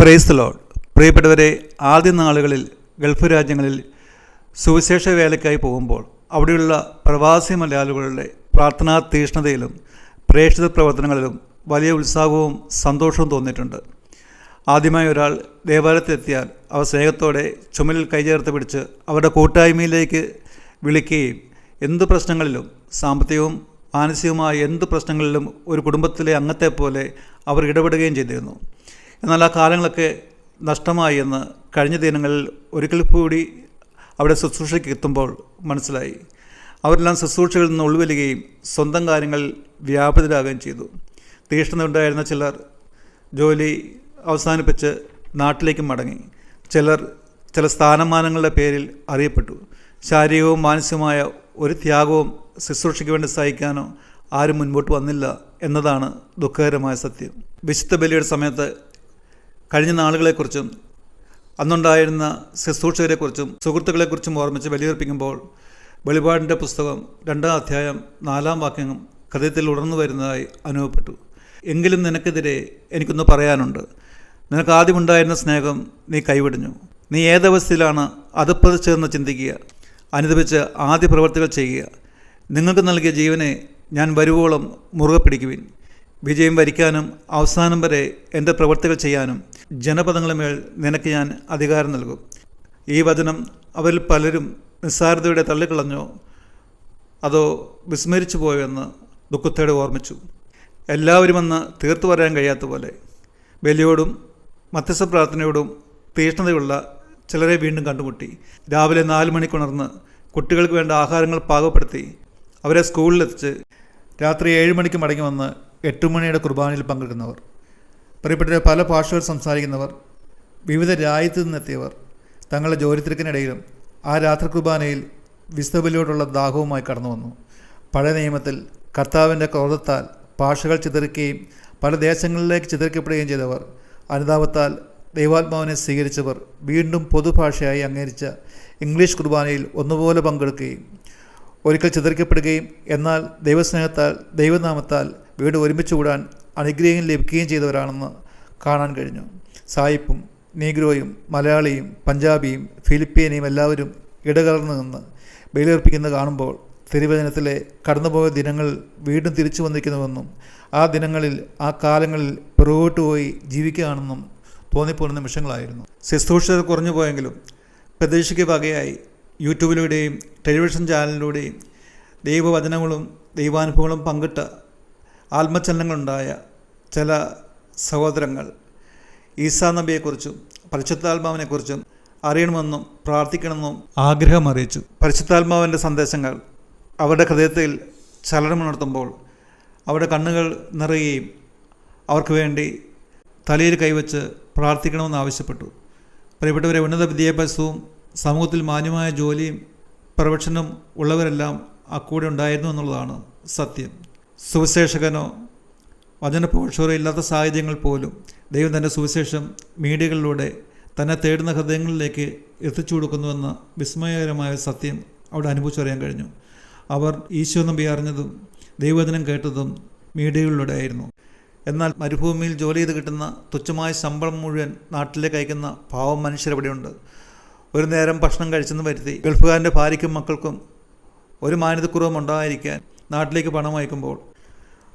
Price load പ്രിയപ്പെട്ടവരെ ആദ്യ നാളുകളിൽ ഗൾഫ് രാജ്യങ്ങളിൽ സുവിശേഷ വേലയ്ക്കായി പോകുമ്പോൾ അവിടെയുള്ള പ്രവാസി മലയാളികളുടെ പ്രാർത്ഥനാ തീഷ്ണതയിലും പ്രേക്ഷിത പ്രവർത്തനങ്ങളിലും വലിയ ഉത്സാഹവും സന്തോഷവും തോന്നിയിട്ടുണ്ട്. ആദ്യമായി ഒരാൾ ദേവാലയത്തിലെത്തിയാൽ അവ സ്നേഹത്തോടെ ചുമലിൽ കൈചേർത്ത് പിടിച്ച് അവരുടെ കൂട്ടായ്മയിലേക്ക് വിളിക്കുകയും എന്ത് പ്രശ്നങ്ങളിലും സാമ്പത്തികവും മാനസികവുമായ എന്ത് പ്രശ്നങ്ങളിലും ഒരു കുടുംബത്തിലെ അംഗത്തെപ്പോലെ അവർ ഇടപെടുകയും ചെയ്തിരുന്നു. എന്നാൽ ആ കാലങ്ങളൊക്കെ നഷ്ടമായി എന്ന് കഴിഞ്ഞ ദിനങ്ങളിൽ ഒരിക്കൽ കൂടി അവിടെ ശുശ്രൂഷയ്ക്ക് എത്തുമ്പോൾ മനസ്സിലായി. അവരെല്ലാം ശുശ്രൂഷകളിൽ നിന്ന് ഉൾവലിയുകയും സ്വന്തം കാര്യങ്ങളിൽ വ്യാപൃതരാകുകയും ചെയ്തു. തീഷ്ണത ഉണ്ടായിരുന്ന ചിലർ ജോലി അവസാനിപ്പിച്ച് നാട്ടിലേക്ക് മടങ്ങി. ചിലർ ചില സ്ഥാനമാനങ്ങളുടെ പേരിൽ അറിയപ്പെട്ടു. ശാരീരികവും മാനസികവുമായ ഒരു ത്യാഗവും ശുശ്രൂഷയ്ക്ക് വേണ്ടി സഹിക്കാനോ ആരും മുൻപോട്ട് വന്നില്ല എന്നതാണ് ദുഃഖകരമായ സത്യം. വിശുദ്ധ ബലിയുടെ സമയത്ത് കഴിഞ്ഞ നാളുകളെക്കുറിച്ചും അന്നുണ്ടായിരുന്ന ശുശ്രൂഷകരെക്കുറിച്ചും സുഹൃത്തുക്കളെക്കുറിച്ചും ഓർമ്മിച്ച് വലിയർപ്പിക്കുമ്പോൾ വെളിപാടിന്റെ പുസ്തകം രണ്ടാം അധ്യായം നാലാം വാക്യം ഹൃദയത്തിൽ ഉണർന്നു വരുന്നതായി അനുഭവപ്പെട്ടു. എങ്കിലും നിനക്കെതിരെ എനിക്കൊന്ന് പറയാനുണ്ട്. നിനക്ക് ആദ്യമുണ്ടായിരുന്ന സ്നേഹം നീ കൈവിടിഞ്ഞു. നീ ഏതവസ്ഥയിലാണ് അത് ചേർന്ന് ചിന്തിക്കുക. അനുദപിച്ച് ആദ്യ പ്രവർത്തികൾ ചെയ്യുക. നിങ്ങൾക്ക് നൽകിയ ജീവനെ ഞാൻ വരുവോളം മുറുകെ പിടിക്കുവിൻ. വിജയം വരിക്കാനും അവസാനം വരെ എന്റെ പ്രവർത്തികൾ ചെയ്യാനും ജനപദങ്ങളെ മേൽ നിനക്ക് ഞാൻ അധികാരം നൽകും. ഈ വചനം അവരിൽ പലരും നിസ്സാരതയുടെ തള്ളിക്കളഞ്ഞോ അതോ വിസ്മരിച്ചു പോയോ എന്ന് ദുഃഖത്തോടെ ഓർമ്മിച്ചു. എല്ലാവരും അന്ന് തീർത്തു പറയാൻ കഴിയാത്ത പോലെ ബലിയോടും മധ്യസ്ഥ പ്രാർത്ഥനയോടും തീഷ്ണതയുള്ള ചിലരെ വീണ്ടും കണ്ടുമുട്ടി. രാവിലെ നാല് മണിക്കുണർന്ന് കുട്ടികൾക്ക് വേണ്ട ആഹാരങ്ങൾ പാകപ്പെടുത്തി അവരെ സ്കൂളിലെത്തിച്ച് രാത്രി ഏഴ് മണിക്ക് മടങ്ങി വന്ന് എട്ട് മണിയുടെ കുർബാനയിൽ പങ്കെടുക്കുന്നവർ പ്രിയപ്പെട്ട പല ഭാഷകൾ സംസാരിക്കുന്നവർ വിവിധ രാജ്യത്തു നിന്നെത്തിയവർ തങ്ങളുടെ ജോലി തിരക്കിനിടയിലും ആ രാത്രി കുർബാനയിൽ വിസ്തബലിയോടുള്ള ദാഹവുമായി കടന്നു വന്നു പഴയ നിയമത്തിൽ കർത്താവിന്റെ ക്രോധത്താൽ ഭാഷകൾ ചിതറിക്കുകയും പല ദേശങ്ങളിലേക്ക് ചിതറിക്കപ്പെടുകയും ചെയ്തവർ അനുതാപത്താൽ ദൈവാത്മാവിനെ സ്വീകരിച്ചവർ വീണ്ടും പൊതുഭാഷയായി അംഗീകരിച്ച ഇംഗ്ലീഷ് കുർബാനയിൽ ഒന്നുപോലെ പങ്കെടുക്കുകയും ഒരിക്കൽ ചിതറിക്കപ്പെടുകയും എന്നാൽ ദൈവസ്നേഹത്താൽ ദൈവനാമത്താൽ വീണ്ടും ഒരുമിച്ച് കൂടാൻ അനുഗ്രഹം ലഭിക്കുകയും ചെയ്തവരാണെന്ന് കാണാൻ കഴിഞ്ഞു. സായിപ്പും നീഗ്രോയും മലയാളിയും പഞ്ചാബിയും ഫിലിപ്പീനയും എല്ലാവരും ഇടകലർന്നു നിന്ന് ബലിയർപ്പിക്കുന്നത് കാണുമ്പോൾ തിരുവചനത്തിലെ കടന്നുപോയ ദിനങ്ങൾ വീണ്ടും തിരിച്ചു വന്നിരിക്കുന്നുവെന്നും ആ ദിനങ്ങളിൽ ആ കാലങ്ങളിൽ പുറകോട്ട് പോയി ജീവിക്കുകയാണെന്നും തോന്നിപ്പോകുന്ന നിമിഷങ്ങളായിരുന്നു. ശുശ്രൂഷ കുറഞ്ഞു പോയെങ്കിലും പ്രതീക്ഷയ്ക്ക് വകയായി യൂട്യൂബിലൂടെയും ടെലിവിഷൻ ചാനലിലൂടെയും ദൈവവചനങ്ങളും ദൈവാനുഭവങ്ങളും പങ്കിട്ട ആത്മചലനങ്ങളുണ്ടായ ചില സഹോദരങ്ങൾ ഈസാ നബിയെക്കുറിച്ചും പരിശുദ്ധാത്മാവിനെക്കുറിച്ചും അറിയണമെന്നും പ്രാർത്ഥിക്കണമെന്നും ആഗ്രഹം അറിയിച്ചു പരിശുദ്ധാത്മാവിന്റെ സന്ദേശങ്ങൾ അവരുടെ ഹൃദയത്തിൽ ചലനമുണർത്തുമ്പോൾ അവരുടെ കണ്ണുകൾ നിറയുകയും അവർക്ക് വേണ്ടി തലയിൽ കൈവച്ച് പ്രാർത്ഥിക്കണമെന്ന് ആവശ്യപ്പെട്ടു. പ്രിയപ്പെട്ടവരെ ഉന്നത വിദ്യാഭ്യാസവും സമൂഹത്തിൽ മാന്യമായ ജോലിയും പ്രൊഫഷനും ഉള്ളവരെല്ലാം അക്കൂടെ ഉണ്ടായിരുന്നു എന്നുള്ളതാണ് സത്യം. സുവിശേഷകനോ വചനപോഷകരോ ഇല്ലാത്ത സാഹചര്യങ്ങൾ പോലും ദൈവം തന്റെ സുവിശേഷം മീഡിയകളിലൂടെ തന്നെ തേടുന്ന ഹൃദയങ്ങളിലേക്ക് എത്തിച്ചു കൊടുക്കുന്നുവെന്ന വിസ്മയകരമായ സത്യം അവിടെ അനുഭവിച്ചറിയാൻ കഴിഞ്ഞു. അവർ ഈശോ നമ്പി അറിഞ്ഞതും ദൈവവചനം കേട്ടതും മീഡിയകളിലൂടെ ആയിരുന്നു. എന്നാൽ മരുഭൂമിയിൽ ജോലി ചെയ്ത് കിട്ടുന്ന തുച്ഛമായ ശമ്പളം മുഴുവൻ നാട്ടിലേക്ക് അയക്കുന്ന പാവം മനുഷ്യരവിടെയുണ്ട് ഒരു നേരം ഭക്ഷണം കഴിച്ചെന്ന് വരുത്തി ഗൾഫുകാരന്റെ ഭാര്യയ്ക്കും മക്കൾക്കും ഒരു മാന്യതക്കുറവും ഉണ്ടായിരിക്കാൻ നാട്ടിലേക്ക് പണം അയക്കുമ്പോൾ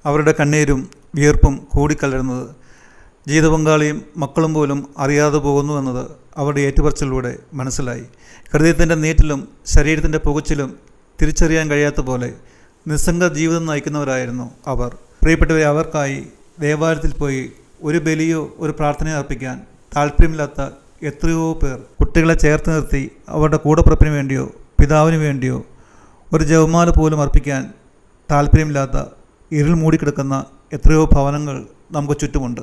അവരുടെ കണ്ണീരും വിയർപ്പും കൂടിക്കലരുന്നത്. ജീത പങ്കാളിയും മക്കളും പോലും അറിയാതെ പോകുന്നു എന്നത് അവരുടെ ഏറ്റുപറച്ചിലൂടെ മനസ്സിലായി. ഹൃദയത്തിന്റെ നീറ്റിലും ശരീരത്തിന്റെ പുകച്ചിലും തിരിച്ചറിയാൻ കഴിയാത്ത പോലെ നിസ്സംഗ ജീവിതം നയിക്കുന്നവരായിരുന്നു അവർ. പ്രിയപ്പെട്ടവരെ അവർക്കായി ദേവാലയത്തിൽ പോയി ഒരു ബലിയോ ഒരു പ്രാർത്ഥനയോ അർപ്പിക്കാൻ താല്പര്യമില്ലാത്ത എത്രയോ പേർ കുട്ടികളെ ചേർത്ത് നിർത്തി അവരുടെ കൂടപ്പിറപ്പിന് വേണ്ടിയോ പിതാവിന് വേണ്ടിയോ ഒരു ജവമാല പോലും അർപ്പിക്കാൻ താല്പര്യമില്ലാത്ത ഇരുൾ മൂടിക്കിടക്കുന്ന എത്രയോ ഭവനങ്ങൾ നമുക്ക് ചുറ്റുമുണ്ട്.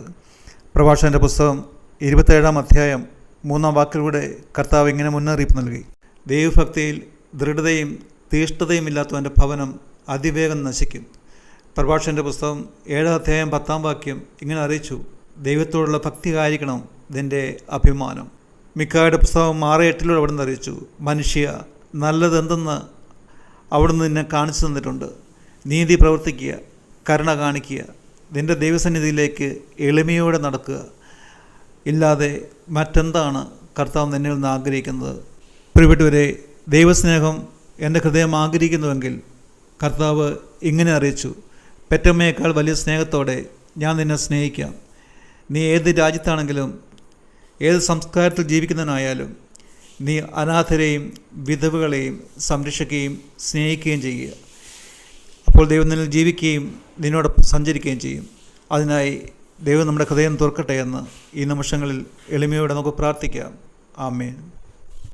പ്രഭാഷകന്റെ പുസ്തകം ഇരുപത്തേഴാം അധ്യായം മൂന്നാം വാക്കിലൂടെ കർത്താവ് ഇങ്ങനെ മുന്നറിയിപ്പ് നൽകി. ദൈവഭക്തിയിൽ ദൃഢതയും തീഷ്ണതയും ഇല്ലാത്തവന്റെ ഭവനം അതിവേഗം നശിക്കും. പ്രഭാഷകന്റെ പുസ്തകം ഏഴാം അധ്യായം പത്താം വാക്യം ഇങ്ങനെ അറിയിച്ചു. ദൈവത്തോടുള്ള ഭക്തി ആയിരിക്കണം ഇതിന്റെ അഭിമാനം. മിക്കായുടെ പുസ്തകം ആറ് എട്ടിലൂടെ അവിടെ നിന്ന് അറിയിച്ചു. മനുഷ്യ നല്ലതെന്തെന്ന് അവിടുന്ന് നിന്നെ കാണിച്ചു തന്നിട്ടുണ്ട്. നീതി പ്രവർത്തിക്കുക. കരുണ കാണിക്കുക നിന്റെ ദൈവസന്നിധിയിലേക്ക് എളിമയോടെ നടക്കുക. ഇല്ലാതെ മറ്റെന്താണ് കർത്താവ് നിന്നിൽ നിന്ന് ആഗ്രഹിക്കുന്നത്? പ്രിയപ്പെട്ടവരെ ദൈവസ്നേഹം എന്റെ ഹൃദയം ആഗ്രഹിക്കുന്നുവെങ്കിൽ കർത്താവ് ഇങ്ങനെ അറിയിച്ചു പെറ്റമ്മയേക്കാൾ വലിയ സ്നേഹത്തോടെ ഞാൻ നിന്നെ സ്നേഹിക്കാം. നീ ഏത് രാജ്യത്താണെങ്കിലും ഏത് സംസ്കാരത്തിൽ ജീവിക്കുന്നതിനായാലും നീ അനാഥരെയും വിധവകളെയും സംരക്ഷിക്കുകയും സ്നേഹിക്കുകയും ചെയ്യുക. അപ്പോൾ ദൈവം നിന്നിൽ ജീവിക്കുകയും നിന്നോടൊപ്പം സഞ്ചരിക്കുകയും ചെയ്യും. അതിനായി ദൈവം നമ്മുടെ ഹൃദയം തുറക്കട്ടെ എന്ന് ഈ നിമിഷങ്ങളിൽ എളിമയോടെ നമുക്ക് പ്രാർത്ഥിക്കാം. ആമേൻ.